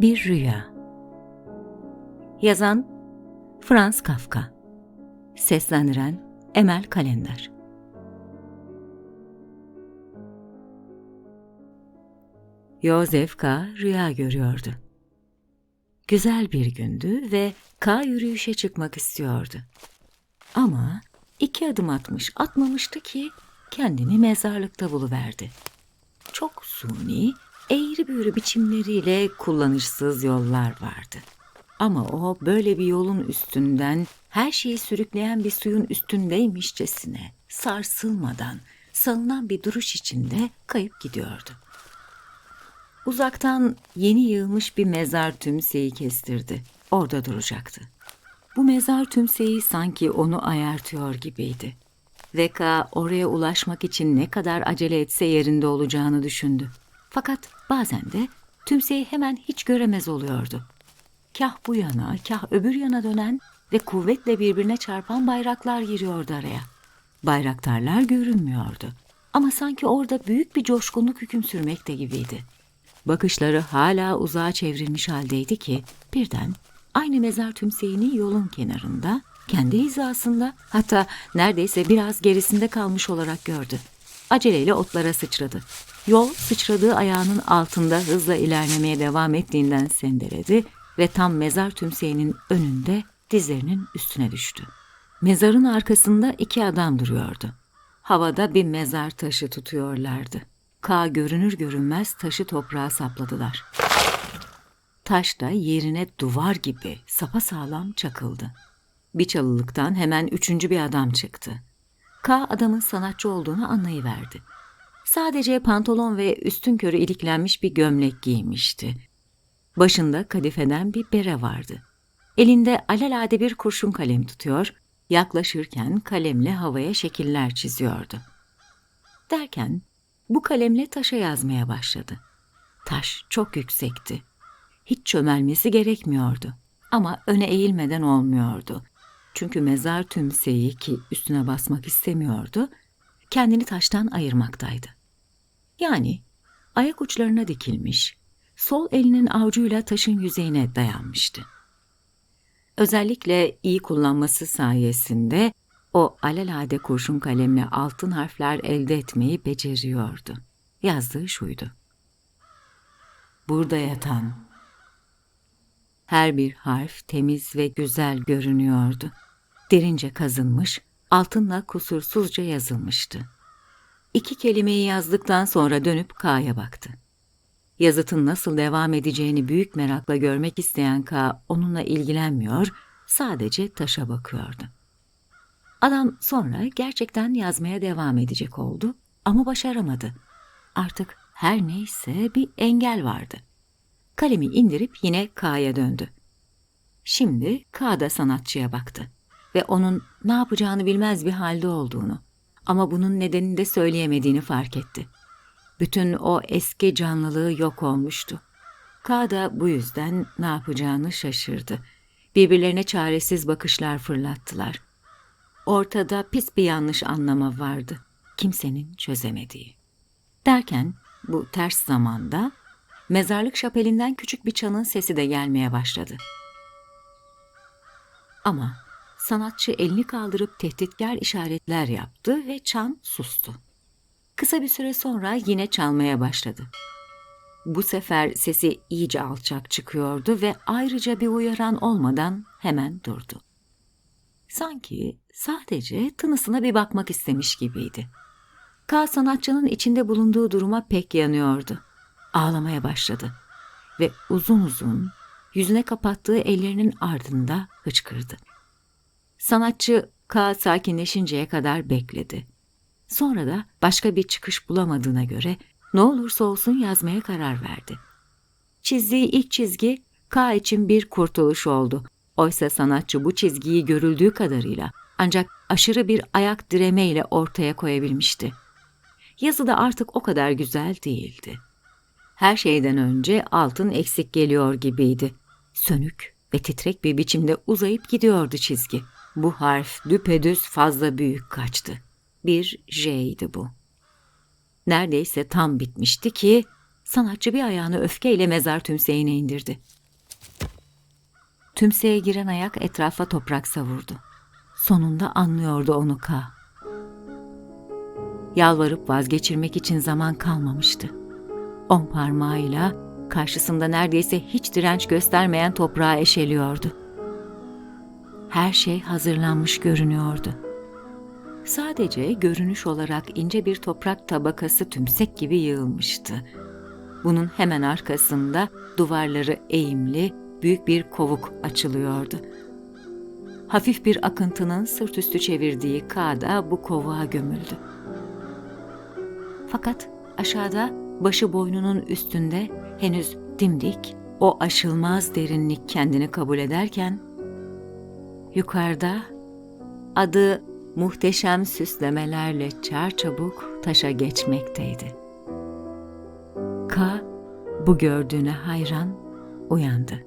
Bir Rüya Yazan Franz Kafka Seslendiren Emel Kalender Yosef K. rüya görüyordu. Güzel bir gündü ve K yürüyüşe çıkmak istiyordu. Ama iki adım atmış atmamıştı ki kendini mezarlıkta buluverdi. Çok suni, eğri büğrü biçimleriyle kullanışsız yollar vardı. Ama o böyle bir yolun üstünden her şeyi sürükleyen bir suyun üstündeymişçesine sarsılmadan salınan bir duruş içinde kayıp gidiyordu. Uzaktan yeni yığılmış bir mezar tümseyi kestirdi. Orada duracaktı. Bu mezar tümseyi sanki onu ayartıyor gibiydi. Veka oraya ulaşmak için ne kadar acele etse yerinde olacağını düşündü. Fakat bazen de tümseyi hemen hiç göremez oluyordu. Kah bu yana, kah öbür yana dönen ve kuvvetle birbirine çarpan bayraklar giriyordu araya. Bayraktarlar görünmüyordu. Ama sanki orada büyük bir coşkunluk hüküm sürmekte gibiydi. Bakışları hala uzağa çevrilmiş haldeydi ki birden aynı mezar tümseyini yolun kenarında, kendi hizasında hatta neredeyse biraz gerisinde kalmış olarak gördü. Aceleyle otlara sıçradı. Yol sıçradığı ayağının altında hızla ilerlemeye devam ettiğinden sendeledi ve tam mezar tümseyinin önünde dizlerinin üstüne düştü. Mezarın arkasında iki adam duruyordu. Havada bir mezar taşı tutuyorlardı. K görünür görünmez taşı toprağa sapladılar. Taş da yerine duvar gibi sapasağlam çakıldı. Bir çalılıktan hemen üçüncü bir adam çıktı. K adamın sanatçı olduğunu anlayıverdi. Sadece pantolon ve üstün körü iliklenmiş bir gömlek giymişti. Başında kadifeden bir bere vardı. Elinde alelade bir kurşun kalem tutuyor, yaklaşırken kalemle havaya şekiller çiziyordu. Derken bu kalemle taşa yazmaya başladı. Taş çok yüksekti. Hiç çömelmesi gerekmiyordu. Ama öne eğilmeden olmuyordu. Çünkü mezar tümseyi ki üstüne basmak istemiyordu, kendini taştan ayırmaktaydı. Yani ayak uçlarına dikilmiş, sol elinin avucuyla taşın yüzeyine dayanmıştı. Özellikle iyi kullanması sayesinde o alelade kurşun kalemle altın harfler elde etmeyi beceriyordu. Yazdığı şuydu. Burada yatan. Her bir harf temiz ve güzel görünüyordu. Derince kazınmış, altınla kusursuzca yazılmıştı. İki kelimeyi yazdıktan sonra dönüp K'ya baktı. Yazıtın nasıl devam edeceğini büyük merakla görmek isteyen K onunla ilgilenmiyor, sadece taşa bakıyordu. Adam sonra gerçekten yazmaya devam edecek oldu ama başaramadı. Artık her neyse bir engel vardı. Kalemi indirip yine K'ya döndü. Şimdi K da sanatçıya baktı ve onun ne yapacağını bilmez bir halde olduğunu ama bunun nedenini de söyleyemediğini fark etti. Bütün o eski canlılığı yok olmuştu. K da bu yüzden ne yapacağını şaşırdı. Birbirlerine çaresiz bakışlar fırlattılar. Ortada pis bir yanlış anlama vardı. Kimsenin çözemediği. Derken bu ters zamanda mezarlık şapelinden küçük bir çanın sesi de gelmeye başladı. Ama sanatçı elini kaldırıp tehditkar işaretler yaptı ve çan sustu. Kısa bir süre sonra yine çalmaya başladı. Bu sefer sesi iyice alçak çıkıyordu ve ayrıca bir uyaran olmadan hemen durdu. Sanki sadece tınısına bir bakmak istemiş gibiydi. K sanatçının içinde bulunduğu duruma pek yanıyordu. Ağlamaya başladı ve uzun uzun yüzüne kapattığı ellerinin ardında hıçkırdı. Sanatçı K sakinleşinceye kadar bekledi. Sonra da başka bir çıkış bulamadığına göre ne olursa olsun yazmaya karar verdi. Çizdiği ilk çizgi K için bir kurtuluş oldu. Oysa sanatçı bu çizgiyi görüldüğü kadarıyla ancak aşırı bir ayak diremeyle ortaya koyabilmişti. Yazı da artık o kadar güzel değildi. Her şeyden önce altın eksik geliyor gibiydi. Sönük ve titrek bir biçimde uzayıp gidiyordu çizgi. Bu harf düpedüz fazla büyük kaçtı. Bir J'ydi bu. Neredeyse tam bitmişti ki sanatçı bir ayağını öfkeyle mezar tümseyine indirdi. Tümseye giren ayak etrafa toprak savurdu. Sonunda anlıyordu onu Ka. Yalvarıp vazgeçirmek için zaman kalmamıştı. On parmağıyla karşısında neredeyse hiç direnç göstermeyen toprağı eşeliyordu. Her şey hazırlanmış görünüyordu. Sadece görünüş olarak ince bir toprak tabakası tümsek gibi yığılmıştı. Bunun hemen arkasında duvarları eğimli büyük bir kovuk açılıyordu. Hafif bir akıntının sırt üstü çevirdiği kağıda bu kovuğa gömüldü. Fakat aşağıda başı boynunun üstünde henüz dimdik o aşılmaz derinlik kendini kabul ederken yukarıda adı muhteşem süslemelerle çarçabuk taşa geçmekteydi. Ka bu gördüğüne hayran uyandı.